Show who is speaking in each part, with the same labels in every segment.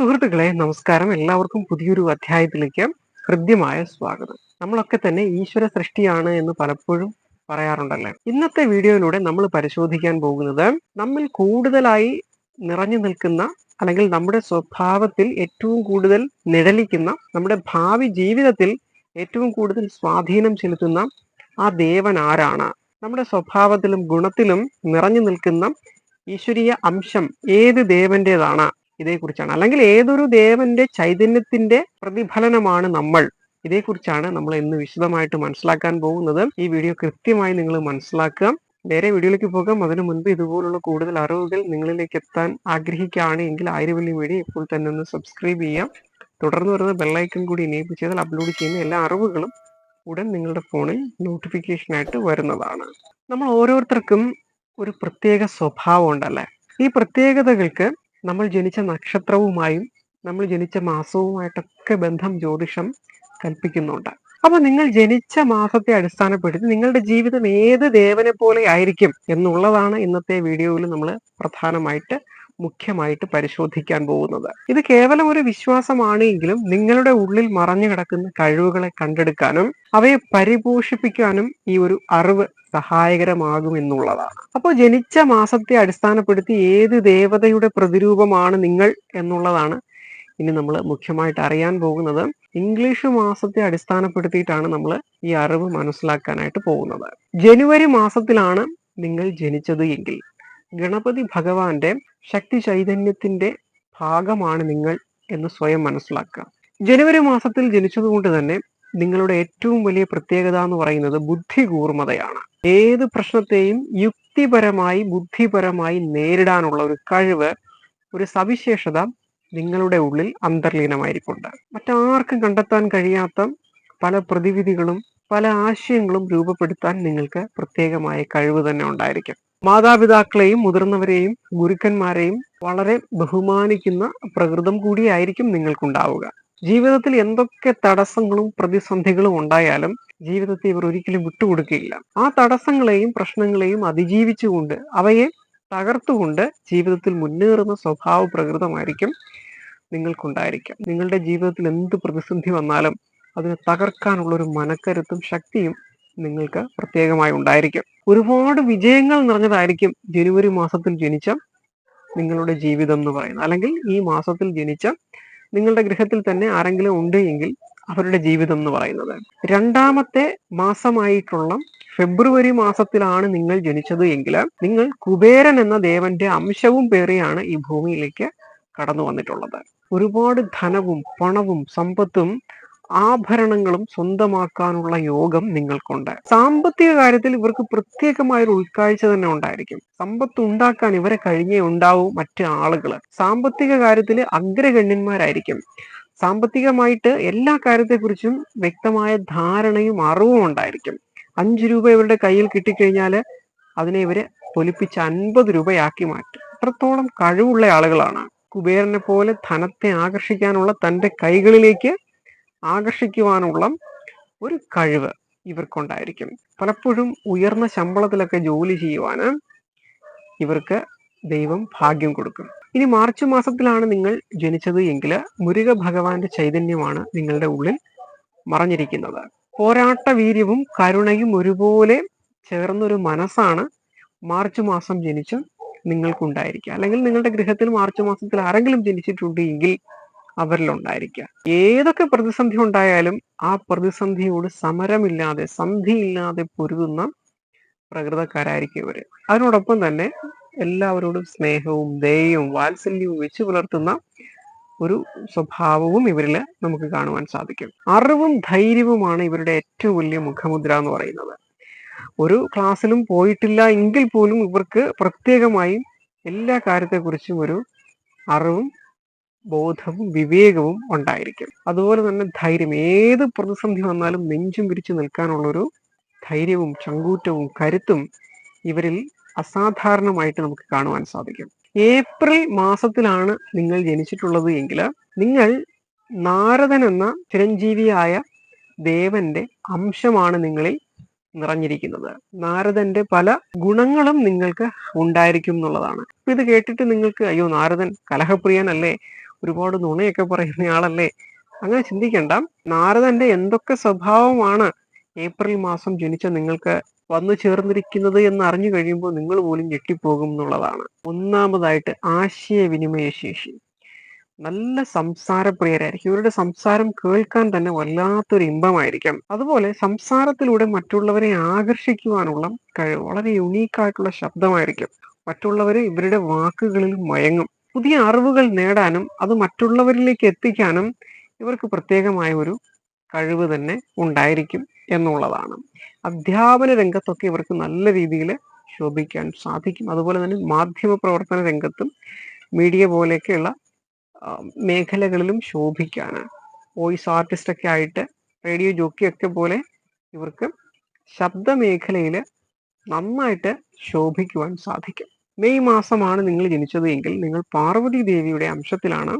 Speaker 1: സുഹൃത്തുക്കളെ നമസ്കാരം. എല്ലാവർക്കും പുതിയൊരു അധ്യായത്തിലേക്ക് ഹൃദ്യമായ സ്വാഗതം. നമ്മളൊക്കെ തന്നെ ഈശ്വര സൃഷ്ടിയാണ് എന്ന് പലപ്പോഴും പറയാറുണ്ടല്ലേ? ഇന്നത്തെ വീഡിയോയിലൂടെ നമ്മൾ പരിശോധിക്കാൻ പോകുന്നത് നമ്മിൽ കൂടുതലായി നിറഞ്ഞു നിൽക്കുന്ന അല്ലെങ്കിൽ നമ്മുടെ സ്വഭാവത്തിൽ ഏറ്റവും കൂടുതൽ നിഴലിക്കുന്ന നമ്മുടെ ഭാവി ജീവിതത്തിൽ ഏറ്റവും കൂടുതൽ സ്വാധീനം ചെലുത്തുന്ന ആ ദേവൻ ആരാണ്? നമ്മുടെ സ്വഭാവത്തിലും ഗുണത്തിലും നിറഞ്ഞു നിൽക്കുന്ന ഈശ്വരീയ അംശം ഏത് ദേവന്റേതാണ്? ഇതേക്കുറിച്ചാണ്. അല്ലെങ്കിൽ ഏതൊരു ദേവന്റെ ചൈതന്യത്തിന്റെ പ്രതിഫലനമാണ് നമ്മൾ. ഇതേക്കുറിച്ചാണ് നമ്മൾ ഇന്ന് വിശദമായിട്ട് മനസ്സിലാക്കാൻ പോകുന്നത്. ഈ വീഡിയോ കൃത്യമായി നിങ്ങൾ മനസ്സിലാക്കുക. നേരെ വീഡിയോയിലേക്ക് പോകാം. അതിനു മുൻപ് ഇതുപോലുള്ള കൂടുതൽ അറിവുകൾ നിങ്ങളിലേക്ക് എത്താൻ ആഗ്രഹിക്കുകയാണ് എങ്കിൽ ആയിരവല്ലി മീഡിയ ഇപ്പോൾ തന്നെ ഒന്ന് സബ്സ്ക്രൈബ് ചെയ്യാം തുടർന്ന് വരുന്ന ബെല്ലൈക്കൺ കൂടി എനേബിൾ ചെയ്താൽ അപ്ലോഡ് ചെയ്യുന്ന എല്ലാ അറിവുകളും ഉടൻ നിങ്ങളുടെ ഫോണിൽ നോട്ടിഫിക്കേഷനായിട്ട് വരുന്നതാണ്. നമ്മൾ ഓരോരുത്തർക്കും ഒരു പ്രത്യേക സ്വഭാവം ഉണ്ടല്ലേ? ഈ പ്രത്യേകതകൾക്ക് നമ്മൾ ജനിച്ച നക്ഷത്രവുമായും നമ്മൾ ജനിച്ച മാസവുമായിട്ടൊക്കെ ബന്ധം ജ്യോതിഷം കൽപ്പിക്കുന്നുണ്ട്. അപ്പൊ നിങ്ങൾ ജനിച്ച മാസത്തെ അടിസ്ഥാനപ്പെടുത്തി നിങ്ങളുടെ ജീവിതം ഏത് ദേവനെ പോലെ ആയിരിക്കും എന്നുള്ളതാണ് ഇന്നത്തെ വീഡിയോയിൽ നമ്മൾ പ്രധാനമായിട്ട് മുഖ്യമായിട്ട് പരിശോധിക്കാൻ പോകുന്നത്. ഇത് കേവലം ഒരു വിശ്വാസമാണ് എങ്കിലും നിങ്ങളുടെ ഉള്ളിൽ മറഞ്ഞു കിടക്കുന്ന കഴിവുകളെ കണ്ടെടുക്കാനും അവയെ പരിപോഷിപ്പിക്കാനും ഈ ഒരു അറിവ് സഹായകരമാകും എന്നുള്ളതാണ് അപ്പോൾ ജനിച്ച മാസത്തെ അടിസ്ഥാനപ്പെടുത്തി ഏത് ദേവതയുടെ പ്രതിരൂപമാണ് നിങ്ങൾ എന്നുള്ളതാണ് ഇനി നമ്മൾ മുഖ്യമായിട്ട് അറിയാൻ പോകുന്നത്. ഇംഗ്ലീഷ് മാസത്തെ അടിസ്ഥാനപ്പെടുത്തിയിട്ടാണ് നമ്മൾ ഈ അറിവ് മനസ്സിലാക്കാനായിട്ട് പോകുന്നത്. ജനുവരി മാസത്തിലാണ് നിങ്ങൾ ജനിച്ചത് എങ്കിൽ ഗണപതി ഭഗവാന്റെ ശക്തി ചൈതന്യത്തിന്റെ ഭാഗമാണ് നിങ്ങൾ എന്ന് സ്വയം മനസ്സിലാക്കുക. ജനുവരി മാസത്തിൽ ജനിച്ചതുകൊണ്ട് തന്നെ നിങ്ങളുടെ ഏറ്റവും വലിയ പ്രത്യേകത എന്ന് പറയുന്നത് ബുദ്ധി കൂർമ്മതയാണ് ഏത് പ്രശ്നത്തെയും യുക്തിപരമായി ബുദ്ധിപരമായി നേരിടാനുള്ള ഒരു കഴിവ് ഒരു സവിശേഷത നിങ്ങളുടെ ഉള്ളിൽ അന്തർലീനമായിരിക്കുന്നുണ്ട് മറ്റാർക്കും കണ്ടെത്താൻ കഴിയാത്ത പല പ്രതിവിധികളും പല ആശയങ്ങളും രൂപപ്പെടുത്താൻ നിങ്ങൾക്ക് പ്രത്യേകമായ കഴിവ് തന്നെ ഉണ്ടായിരിക്കും. മാതാപിതാക്കളെയും മുതിർന്നവരെയും ഗുരുക്കന്മാരെയും വളരെ ബഹുമാനിക്കുന്ന പ്രകൃതം കൂടിയായിരിക്കും നിങ്ങൾക്കുണ്ടാവുക. ജീവിതത്തിൽ എന്തൊക്കെ തടസ്സങ്ങളും പ്രതിസന്ധികളും ഉണ്ടായാലും ജീവിതത്തെ ഇവർ ഒരിക്കലും വിട്ടുകൊടുക്കുകയില്ല. ആ തടസ്സങ്ങളെയും പ്രശ്നങ്ങളെയും അതിജീവിച്ചുകൊണ്ട് അവയെ തകർത്തുകൊണ്ട് ജീവിതത്തിൽ മുന്നേറുന്ന സ്വഭാവ പ്രകൃതമായിരിക്കും നിങ്ങൾക്കുണ്ടായിരിക്കും നിങ്ങളുടെ ജീവിതത്തിൽ എന്ത് പ്രതിസന്ധി വന്നാലും അതിനെ തകർക്കാനുള്ള ഒരു മനക്കരുത്തും ശക്തിയും നിങ്ങൾക്ക് പ്രത്യേകമായി ഉണ്ടായിരിക്കും. ഒരുപാട് വിജയങ്ങൾ നിറഞ്ഞതായിരിക്കും ജനുവരി മാസത്തിൽ ജനിച്ച നിങ്ങളുടെ ജീവിതം എന്ന് പറയുന്നത്. അല്ലെങ്കിൽ ഈ മാസത്തിൽ ജനിച്ച നിങ്ങളുടെ ഗൃഹത്തിൽ തന്നെ ആരെങ്കിലും ഉണ്ട് എങ്കിൽ അവരുടെ ജീവിതം എന്ന് പറയുന്നത്. രണ്ടാമത്തെ മാസമായിട്ടുള്ള ഫെബ്രുവരി മാസത്തിലാണ് നിങ്ങൾ ജനിച്ചത് എങ്കിൽ നിങ്ങൾ കുബേരൻ എന്ന ദേവന്റെ അംശവും പേറിയാണ് ഈ ഭൂമിയിലേക്ക് കടന്നു വന്നിട്ടുള്ളത് ഒരുപാട് ധനവും പണവും സമ്പത്തും ആഭരണങ്ങളും സ്വന്തമാക്കാനുള്ള യോഗം നിങ്ങൾക്കുണ്ട്. സാമ്പത്തിക കാര്യത്തിൽ ഇവർക്ക് പ്രത്യേകമായ ഒരു ഉൾക്കാഴ്ച തന്നെ ഉണ്ടായിരിക്കും. സമ്പത്ത് ഉണ്ടാക്കാൻ ഇവരെ കഴിഞ്ഞേ ഉണ്ടാവും മറ്റു ആളുകൾ സാമ്പത്തിക കാര്യത്തിൽ അഗ്രഗണ്യന്മാരായിരിക്കും. സാമ്പത്തികമായിട്ട് എല്ലാ കാര്യത്തെക്കുറിച്ചും വ്യക്തമായ ധാരണയും അറിവും ഉണ്ടായിരിക്കും. അഞ്ച് രൂപ ഇവരുടെ കയ്യിൽ കിട്ടിക്കഴിഞ്ഞാൽ അതിനെ ഇവരെ പൊലിപ്പിച്ച് അൻപത് രൂപയാക്കി മാറ്റും. അത്രത്തോളം കഴിവുള്ള ആളുകളാണ്. കുബേരനെ പോലെ ധനത്തെ ആകർഷിക്കാനുള്ള തന്റെ കൈകളിലേക്ക് ആകർഷിക്കുവാനുള്ള ഒരു കഴിവ് ഇവർക്കുണ്ടായിരിക്കും. പലപ്പോഴും ഉയർന്ന ശമ്പളത്തിലൊക്കെ ജോലി ചെയ്യുവാന് ഇവർക്ക് ദൈവം ഭാഗ്യം കൊടുക്കും. ഇനി മാർച്ച് മാസത്തിലാണ് നിങ്ങൾ ജനിച്ചത് എങ്കിൽ മുരുക ഭഗവാന്റെ ചൈതന്യമാണ് നിങ്ങളുടെ ഉള്ളിൽ മറഞ്ഞിരിക്കുന്നത്. പോരാട്ട വീര്യവും കരുണയും ഒരുപോലെ ചേർന്നൊരു മനസ്സാണ് മാർച്ച് മാസം ജനിച്ച നിങ്ങൾക്കുണ്ടായിരിക്കുക. അല്ലെങ്കിൽ നിങ്ങളുടെ ഗൃഹത്തിൽ മാർച്ച് മാസത്തിൽ ആരെങ്കിലും ജനിച്ചിട്ടുണ്ട് എങ്കിൽ അവരിലുണ്ടായിരിക്കുക. ഏതൊക്കെ പ്രതിസന്ധി ഉണ്ടായാലും ആ പ്രതിസന്ധിയോട് സമരമില്ലാതെ സന്ധിയില്ലാതെ പൊരുതുന്ന പ്രകൃതക്കാരായിരിക്കും ഇവർ. അതിനോടൊപ്പം തന്നെ എല്ലാവരോടും സ്നേഹവും ദയയും വാത്സല്യവും വെച്ച് പുലർത്തുന്ന ഒരു സ്വഭാവവും ഇവരിൽ നമുക്ക് കാണുവാൻ സാധിക്കും. അറിവും ധൈര്യവുമാണ് ഇവരുടെ ഏറ്റവും വലിയ മുഖമുദ്ര എന്ന് പറയുന്നത്. ഒരു ക്ലാസ്സിലും പോയിട്ടില്ല എങ്കിൽ പോലും ഇവർക്ക് പ്രത്യേകമായി എല്ലാ കാര്യത്തെക്കുറിച്ചും ഒരു അറിവും ബോധവും വിവേകവും ഉണ്ടായിരിക്കും. അതുപോലെ തന്നെ ധൈര്യം. ഏത് പ്രതിസന്ധി വന്നാലും നെഞ്ചും വിരിച്ചു നിൽക്കാനുള്ളൊരു ധൈര്യവും ചങ്കൂറ്റവും കരുത്തും ഇവരിൽ അസാധാരണമായിട്ട് നമുക്ക് കാണുവാൻ സാധിക്കും. ഏപ്രിൽ മാസത്തിലാണ് നിങ്ങൾ ജനിച്ചിട്ടുള്ളത് എങ്കിൽ നിങ്ങൾ നാരദൻ എന്ന ചിരഞ്ജീവിയായ ദേവന്റെ അംശമാണ് നിങ്ങളിൽ നിറഞ്ഞിരിക്കുന്നത്. നാരദന്റെ പല ഗുണങ്ങളും നിങ്ങൾക്ക് ഉണ്ടായിരിക്കും എന്നുള്ളതാണ്. ഇത് കേട്ടിട്ട് നിങ്ങൾക്ക് അയ്യോ നാരദൻ കലഹപ്രിയനല്ലേ? ഒരുപാട് നുണയൊക്കെ പറയുന്ന ആളല്ലേ? അങ്ങനെ ചിന്തിക്കണ്ട. നാരദന്റെ എന്തൊക്കെ സ്വഭാവമാണ് ഏപ്രിൽ മാസം ജനിച്ച നിങ്ങൾക്ക് വന്നു ചേർന്നിരിക്കുന്നത് എന്ന് അറിഞ്ഞു കഴിയുമ്പോൾ നിങ്ങൾ പോലും ഞെട്ടിപ്പോകും എന്നുള്ളതാണ്. ഒന്നാമതായിട്ട് ആശയവിനിമയ ശേഷി. നല്ല സംസാരപ്രിയരായിരിക്കും. ഇവരുടെ സംസാരം കേൾക്കാൻ തന്നെ വല്ലാത്തൊരു ഇമ്പമായിരിക്കും. അതുപോലെ സംസാരത്തിലൂടെ മറ്റുള്ളവരെ ആകർഷിക്കുവാനുള്ള കഴിവ് വളരെ യുണീക്കായിട്ടുള്ള ശബ്ദമായിരിക്കും. മറ്റുള്ളവരെ ഇവരുടെ വാക്കുകളിൽ മയങ്ങും. പുതിയ അറിവുകൾ നേടാനും അത് മറ്റുള്ളവരിലേക്ക് എത്തിക്കാനും ഇവർക്ക് പ്രത്യേകമായ ഒരു കഴിവ് തന്നെ ഉണ്ടായിരിക്കും എന്നുള്ളതാണ്. അധ്യാപന രംഗത്തൊക്കെ ഇവർക്ക് നല്ല രീതിയിൽ ശോഭിക്കാൻ സാധിക്കും. അതുപോലെ തന്നെ മാധ്യമ പ്രവർത്തന രംഗത്തും മീഡിയ പോലെയൊക്കെയുള്ള മേഖലകളിലും ശോഭിക്കാൻ വോയിസ് ആർട്ടിസ്റ്റൊക്കെ ആയിട്ട് റേഡിയോ ജോക്കിയൊക്കെ പോലെ ഇവർക്ക് ശബ്ദ മേഖലയിൽ നന്നായിട്ട് ശോഭിക്കുവാൻ സാധിക്കും. മെയ് മാസമാണ് നിങ്ങൾ ജനിച്ചത് എങ്കിൽ നിങ്ങൾ പാർവതി ദേവിയുടെ അംശത്തിലാണ്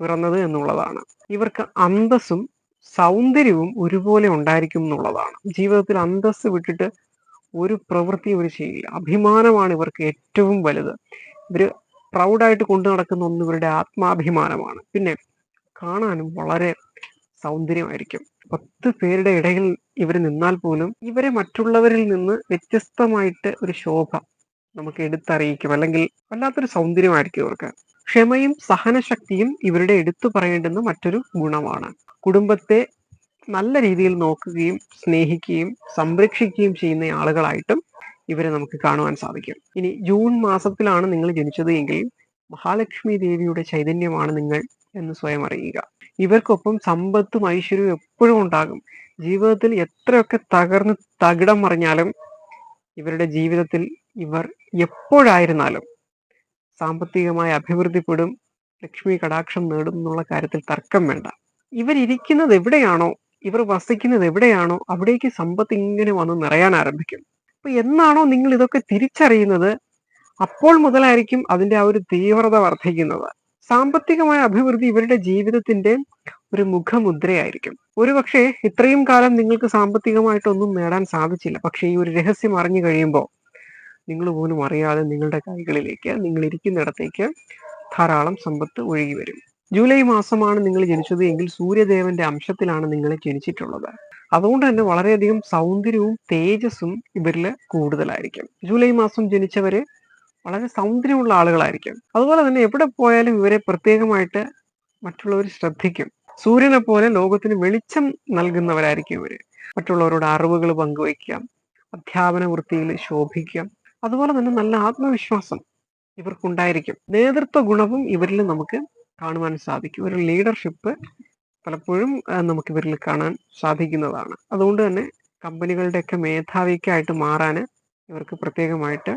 Speaker 1: പിറന്നത് എന്നുള്ളതാണ്. ഇവർക്ക് അന്തസ്സും സൗന്ദര്യവും ഒരുപോലെ ഉണ്ടായിരിക്കും എന്നുള്ളതാണ്. ജീവിതത്തിൽ അന്തസ്സ് വിട്ടിട്ട് ഒരു പ്രവൃത്തി ഒരു ചെയ്യില്ല അഭിമാനമാണ് ഇവർക്ക് ഏറ്റവും വലുത്. ഇവർ പ്രൗഡായിട്ട് കൊണ്ടു നടക്കുന്ന ഒന്ന് ഇവരുടെ ആത്മാഭിമാനമാണ്. പിന്നെ കാണാനും വളരെ സൗന്ദര്യമായിരിക്കും. പത്ത് പേരുടെ ഇടയിൽ ഇവർ നിന്നാൽ പോലും ഇവരെ മറ്റുള്ളവരിൽ നിന്ന് വ്യത്യസ്തമായിട്ട് ഒരു ശോഭ നമുക്ക് എടുത്തറിയിക്കും. അല്ലെങ്കിൽ വല്ലാത്തൊരു സൗന്ദര്യമായിരിക്കും ഇവർക്ക്. ക്ഷമയും സഹനശക്തിയും ഇവരുടെ എടുത്തു പറയേണ്ടുന്ന മറ്റൊരു ഗുണമാണ്. കുടുംബത്തെ നല്ല രീതിയിൽ നോക്കുകയും സ്നേഹിക്കുകയും സംരക്ഷിക്കുകയും ചെയ്യുന്ന ആളുകളായിട്ടും ഇവരെ നമുക്ക് കാണുവാൻ സാധിക്കും. ഇനി ജൂൺ മാസത്തിലാണ് നിങ്ങൾ ജനിച്ചത് എങ്കിൽ മഹാലക്ഷ്മി ദേവിയുടെ ചൈതന്യമാണ് നിങ്ങൾ എന്ന് സ്വയം അറിയുക. ഇവർക്കൊപ്പം സമ്പത്തും ഐശ്വര്യവും എപ്പോഴും ഉണ്ടാകും. ജീവിതത്തിൽ എത്രയൊക്കെ തകർന്ന് തകിടം മറിഞ്ഞാലും ഇവരുടെ ജീവിതത്തിൽ ഇവർ എപ്പോഴായിരുന്നാലും സാമ്പത്തികമായി അഭിവൃദ്ധിപ്പെടും ലക്ഷ്മി കടാക്ഷം നേടും എന്നുള്ള കാര്യത്തിൽ തർക്കം വേണ്ട. ഇവരിക്കുന്നത് എവിടെയാണോ ഇവർ വസിക്കുന്നത് എവിടെയാണോ അവിടേക്ക് സമ്പത്ത് ഇങ്ങനെ വന്ന് നിറയാൻ ആരംഭിക്കും. അപ്പൊ എന്നാണോ നിങ്ങൾ ഇതൊക്കെ തിരിച്ചറിയുന്നത്? അപ്പോൾ മുതലായിരിക്കും അതിന്റെ ആ ഒരു തീവ്രത വർദ്ധിക്കുന്നത്. സാമ്പത്തികമായ അഭിവൃദ്ധി ഇവരുടെ ജീവിതത്തിന്റെ ഒരു മുഖമുദ്രയായിരിക്കും. ഒരുപക്ഷെ ഇത്രയും കാലം നിങ്ങൾക്ക് സാമ്പത്തികമായിട്ടൊന്നും നേടാൻ സാധിച്ചില്ല. പക്ഷേ ഈ ഒരു രഹസ്യം അറിഞ്ഞു കഴിയുമ്പോൾ നിങ്ങൾ പോലും അറിയാതെ നിങ്ങളുടെ കൈകളിലേക്ക് നിങ്ങൾ ഇരിക്കുന്നിടത്തേക്ക് ധാരാളം സമ്പത്ത് ഒഴുകി വരും. ജൂലൈ മാസമാണ് നിങ്ങൾ ജനിച്ചത് എങ്കിൽ സൂര്യദേവന്റെ അംശത്തിലാണ് നിങ്ങൾ ജനിച്ചിട്ടുള്ളത്. അതുകൊണ്ട് തന്നെ വളരെയധികം സൗന്ദര്യവും തേജസ്സും ഇവരിൽ കൂടുതലായിരിക്കും. ജൂലൈ മാസം ജനിച്ചവര് വളരെ സൗന്ദര്യമുള്ള ആളുകളായിരിക്കും. അതുപോലെ തന്നെ എവിടെ പോയാലും ഇവരെ പ്രത്യേകമായിട്ട് മറ്റുള്ളവർ ശ്രദ്ധിക്കും. സൂര്യനെ പോലെ ലോകത്തിന് വെളിച്ചം നൽകുന്നവരായിരിക്കും ഇവർ. മറ്റുള്ളവരോട് അറിവുകൾ പങ്കുവയ്ക്കാം അധ്യാപന വൃത്തിയിൽ ശോഭിക്കാം അതുപോലെ തന്നെ നല്ല ആത്മവിശ്വാസം ഇവർക്കുണ്ടായിരിക്കും. നേതൃത്വ ഗുണവും ഇവരിൽ നമുക്ക് കാണുവാൻ സാധിക്കും. ഒരു ലീഡർഷിപ്പ് പലപ്പോഴും നമുക്ക് ഇവരിൽ കാണാൻ സാധിക്കുന്നതാണ്. അതുകൊണ്ട് തന്നെ കമ്പനികളുടെയൊക്കെ മേധാവിക്കായിട്ട് മാറാൻ ഇവർക്ക് പ്രത്യേകമായിട്ട്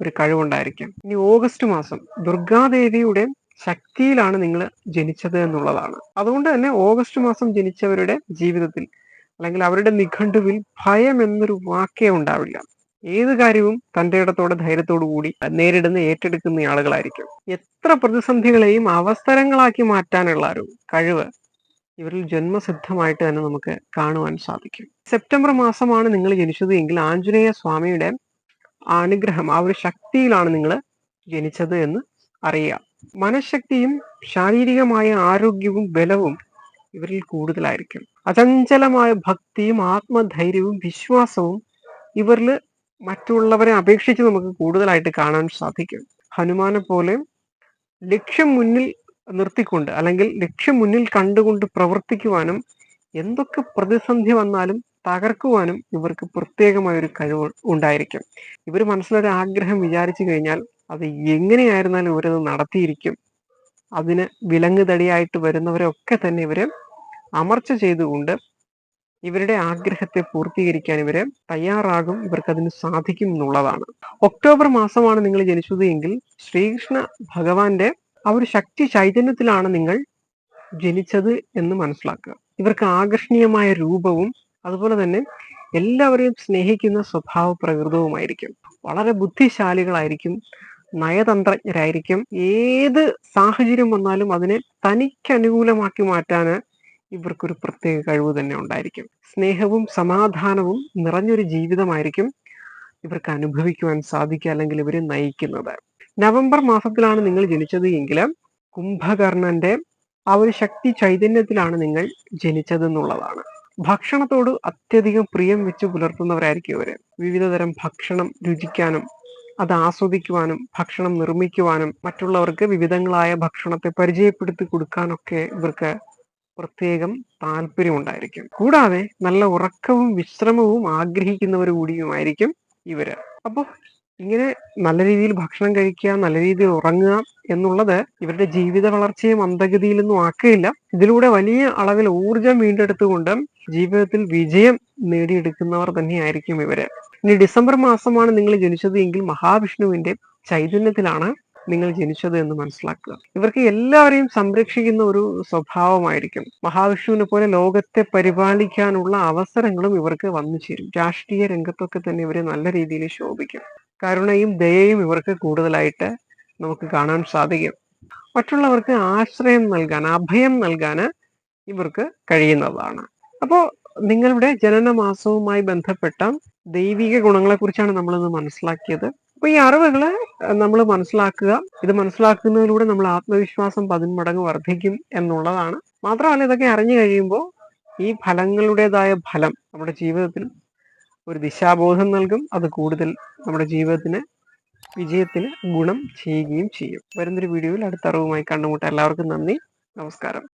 Speaker 1: ഒരു കഴിവുണ്ടായിരിക്കും. ഇനി ഓഗസ്റ്റ് മാസം ദുർഗാദേവിയുടെ ശക്തിയിലാണ് നിങ്ങൾ ജനിച്ചത് എന്നുള്ളതാണ്. അതുകൊണ്ട് തന്നെ ഓഗസ്റ്റ് മാസം ജനിച്ചവരുടെ ജീവിതത്തിൽ അല്ലെങ്കിൽ അവരുടെ നിഘണ്ടുവിൽ ഭയം എന്നൊരു വാക്കേ ഉണ്ടാവില്ല. ഏത് കാര്യവും തന്റെ ഇടത്തോടെ ധൈര്യത്തോടു കൂടി നേരിടുന്ന ഏറ്റെടുക്കുന്ന ആളുകളായിരിക്കും. എത്ര പ്രതിസന്ധികളെയും അവസരങ്ങളാക്കി മാറ്റാനുള്ള ഒരു കഴിവ് ഇവരിൽ ജന്മസിദ്ധമായിട്ട് തന്നെ നമുക്ക് കാണുവാൻ സാധിക്കും. സെപ്റ്റംബർ മാസമാണ് നിങ്ങൾ ജനിച്ചത് എങ്കിൽ ആഞ്ജനേയ സ്വാമിയുടെ അനുഗ്രഹം ആ ഒരു ശക്തിയിലാണ് നിങ്ങൾ ജനിച്ചത് എന്ന് അറിയുക. മനഃശക്തിയും ശാരീരികമായ ആരോഗ്യവും ബലവും ഇവരിൽ കൂടുതലായിരിക്കും. അചഞ്ചലമായ ഭക്തിയും ആത്മധൈര്യവും വിശ്വാസവും ഇവരിൽ മറ്റുള്ളവരെ അപേക്ഷിച്ച് നമുക്ക് കൂടുതലായിട്ട് കാണാൻ സാധിക്കും. ഹനുമാനെ പോലെ ലക്ഷ്യം മുന്നിൽ നിർത്തിക്കൊണ്ട് അല്ലെങ്കിൽ ലക്ഷ്യം മുന്നിൽ കണ്ടുകൊണ്ട് പ്രവർത്തിക്കുവാനും എന്തൊക്കെ പ്രതിസന്ധി വന്നാലും തകർക്കുവാനും ഇവർക്ക് പ്രത്യേകമായ ഒരു കഴിവ് ഉണ്ടായിരിക്കും. ഇവർ മനസ്സിലൊരു ആഗ്രഹം വിചാരിച്ചു കഴിഞ്ഞാൽ അത് എങ്ങനെയായിരുന്നാലും ഇവരത് നടത്തിയിരിക്കും. അതിന് വിലങ്ങ് തടിയായിട്ട് വരുന്നവരൊക്കെ തന്നെ ഇവർ അമർച്ച ചെയ്തുകൊണ്ട് ഇവരുടെ ആഗ്രഹത്തെ പൂർത്തീകരിക്കാൻ ഇവരെ തയ്യാറാകും ഇവർക്ക് അതിന് സാധിക്കും എന്നുള്ളതാണ്. ഒക്ടോബർ മാസമാണ് നിങ്ങൾ ജനിച്ചത് എങ്കിൽ ശ്രീകൃഷ്ണ ഭഗവാന്റെ ആ ഒരു ശക്തി ചൈതന്യത്തിലാണ് നിങ്ങൾ ജനിച്ചത് എന്ന് മനസ്സിലാക്കുക. ഇവർക്ക് ആകർഷണീയമായ രൂപവും അതുപോലെ തന്നെ എല്ലാവരെയും സ്നേഹിക്കുന്ന സ്വഭാവ പ്രകൃതവുമായിരിക്കും. വളരെ ബുദ്ധിശാലികളായിരിക്കും നയതന്ത്രജ്ഞരായിരിക്കും. ഏത് സാഹചര്യം വന്നാലും അതിനെ തനിക്ക് അനുകൂലമാക്കി മാറ്റാന് ഇവർക്കൊരു പ്രത്യേക കഴിവ് തന്നെ ഉണ്ടായിരിക്കും. സ്നേഹവും സമാധാനവും നിറഞ്ഞൊരു ജീവിതമായിരിക്കും ഇവർക്ക് അനുഭവിക്കുവാൻ സാധിക്കുക അല്ലെങ്കിൽ ഇവരെ നയിക്കുന്നത്. നവംബർ മാസത്തിലാണ് നിങ്ങൾ ജനിച്ചത് എങ്കിൽ കുംഭകർണന്റെ ആ ഒരു ശക്തി ചൈതന്യത്തിലാണ് നിങ്ങൾ ജനിച്ചതെന്നുള്ളതാണ്. ഭക്ഷണത്തോട് അത്യധികം പ്രിയം വെച്ച് പുലർത്തുന്നവരായിരിക്കും ഇവർ. വിവിധതരം ഭക്ഷണം രുചിക്കാനും അത് ആസ്വദിക്കുവാനും ഭക്ഷണം നിർമ്മിക്കുവാനും മറ്റുള്ളവർക്ക് വിവിധങ്ങളായ ഭക്ഷണത്തെ പരിചയപ്പെടുത്തി കൊടുക്കാനൊക്കെ ഇവർക്ക് പ്രത്യേകം താല്പര്യമുണ്ടായിരിക്കും. കൂടാതെ നല്ല ഉറക്കവും വിശ്രമവും ആഗ്രഹിക്കുന്നവർ കൂടിയുമായിരിക്കും ഇവർ. അപ്പോൾ ഇങ്ങനെ നല്ല രീതിയിൽ ഭക്ഷണം കഴിക്കുക നല്ല രീതിയിൽ ഉറങ്ങുക എന്നുള്ളത് ഇവരുടെ ജീവിത വളർച്ചയെ മന്ദഗതിയിലൊന്നും ആക്കുകയില്ല. ഇതിലൂടെ വലിയ അളവിൽ ഊർജം വീണ്ടെടുത്തുകൊണ്ട് ജീവിതത്തിൽ വിജയം നേടിയെടുക്കുന്നവർ തന്നെയായിരിക്കും ഇവർ. ഇനി ഡിസംബർ മാസമാണ് നിങ്ങൾ ജനിച്ചത് എങ്കിൽ മഹാവിഷ്ണുവിന്റെ ചൈതന്യത്തിലാണ് നിങ്ങൾ ജനിച്ചത് എന്ന് മനസ്സിലാക്കുക. ഇവർക്ക് എല്ലാവരെയും സംരക്ഷിക്കുന്ന ഒരു സ്വഭാവമായിരിക്കും. മഹാവിഷ്ണുവിനെ പോലെ ലോകത്തെ പരിപാലിക്കാനുള്ള അവസരങ്ങളും ഇവർക്ക് വന്നു ചേരും. രാഷ്ട്രീയ രംഗത്തൊക്കെ തന്നെ ഇവരെ നല്ല രീതിയിൽ ശോഭിക്കും. കരുണയും ദയയും ഇവർക്ക് കൂടുതലായിട്ട് നമുക്ക് കാണാൻ സാധിക്കും. മറ്റുള്ളവർക്ക് ആശ്രയം നൽകാൻ അഭയം നൽകാൻ ഇവർക്ക് കഴിയുന്നതാണ്. അപ്പോൾ നിങ്ങളുടെ ജനനമാസവുമായി ബന്ധപ്പെട്ട ദൈവിക ഗുണങ്ങളെക്കുറിച്ചാണ് നമ്മളിന്ന് മനസ്സിലാക്കിയത്. അപ്പൊ ഈ അറിവുകളെ നമ്മൾ മനസ്സിലാക്കുക. ഇത് മനസ്സിലാക്കുന്നതിലൂടെ നമ്മൾ ആത്മവിശ്വാസം പതിന്മടങ്ങ് വർദ്ധിക്കും എന്നുള്ളതാണ്. മാത്രമല്ല ഇതൊക്കെ അറിഞ്ഞു കഴിയുമ്പോൾ ഈ ഫലങ്ങളുടേതായ ഫലം നമ്മുടെ ജീവിതത്തിൽ ഒരു ദിശാബോധം നൽകും. അത് കൂടുതൽ നമ്മുടെ ജീവിതത്തിന് വിജയത്തിന് ഗുണം ചെയ്യുകയും ചെയ്യും. വരുന്നൊരു വീഡിയോയിൽ അടുത്ത അറിവുമായി കണ്ടുമുട്ടാം. എല്ലാവർക്കും നന്ദി. നമസ്കാരം.